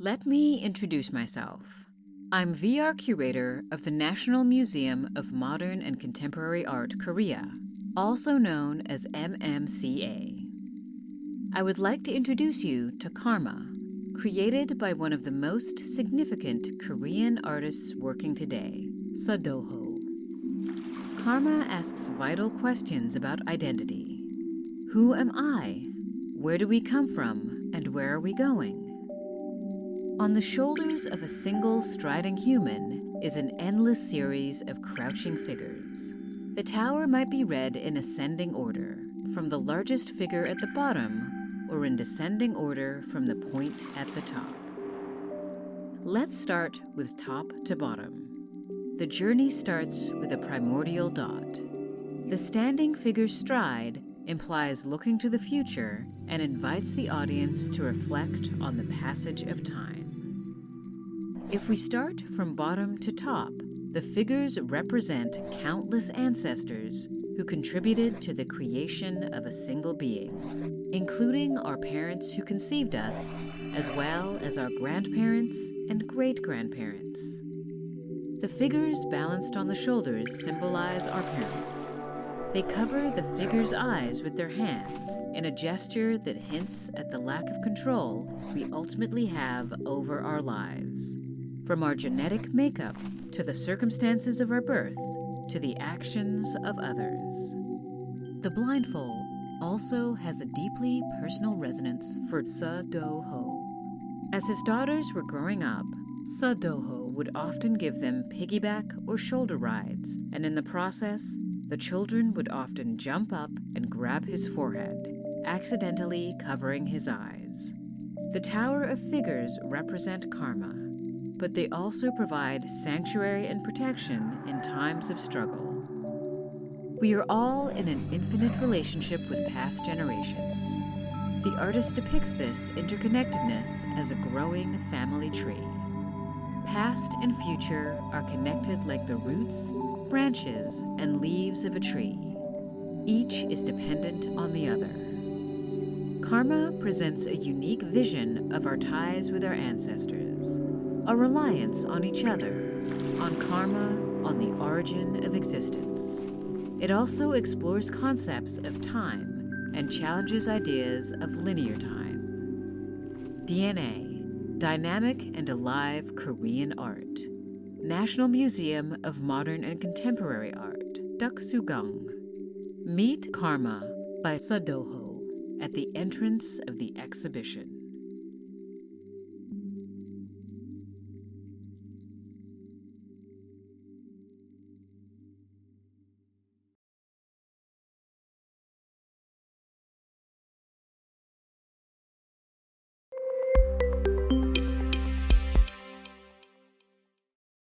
Let me introduce myself. I'm VR curator of the National Museum of Modern and Contemporary Art Korea, also known as MMCA. I would like to introduce you to Karma, created by one of the most significant Korean artists working today, Sadoho. Karma asks vital questions about identity. Who am I? Where do we come from? And where are we going? On the shoulders of a single striding human is an endless series of crouching figures. The tower might be read in ascending order, from the largest figure at the bottom, or in descending order from the point at the top. Let's start with top to bottom. The journey starts with a primordial dot. The standing figure's stride implies looking to the future and invites the audience to reflect on the passage of time. If we start from bottom to top, the figures represent countless ancestors who contributed to the creation of a single being, including our parents who conceived us, as well as our grandparents and great grandparents. The figures balanced on the shoulders symbolize our parents. They cover the figure's eyes with their hands in a gesture that hints at the lack of control we ultimately have over our lives. From our genetic makeup to the circumstances of our birth to the actions of others. The blindfold also has a deeply personal resonance for Sa Do Ho. As his daughters were growing up, Sa Do Ho would often give them piggyback or shoulder rides, and in the process, the children would often jump up and grab his forehead, accidentally covering his eyes. The Tower of Figures represent karma, but they also provide sanctuary and protection in times of struggle. We are all in an infinite relationship with past generations. The artist depicts this interconnectedness as a growing family tree. Past and future are connected like the roots, branches, and leaves of a tree. Each is dependent on the other. Karma presents a unique vision of our ties with our ancestors a reliance on each other, on karma, on the origin of existence. It also explores concepts of time and challenges ideas of linear time. DNA Dynamic and Alive Korean Art. National Museum of Modern and Contemporary Art, Deoksugung. Meet Karma by Sadoho at the entrance of the exhibition.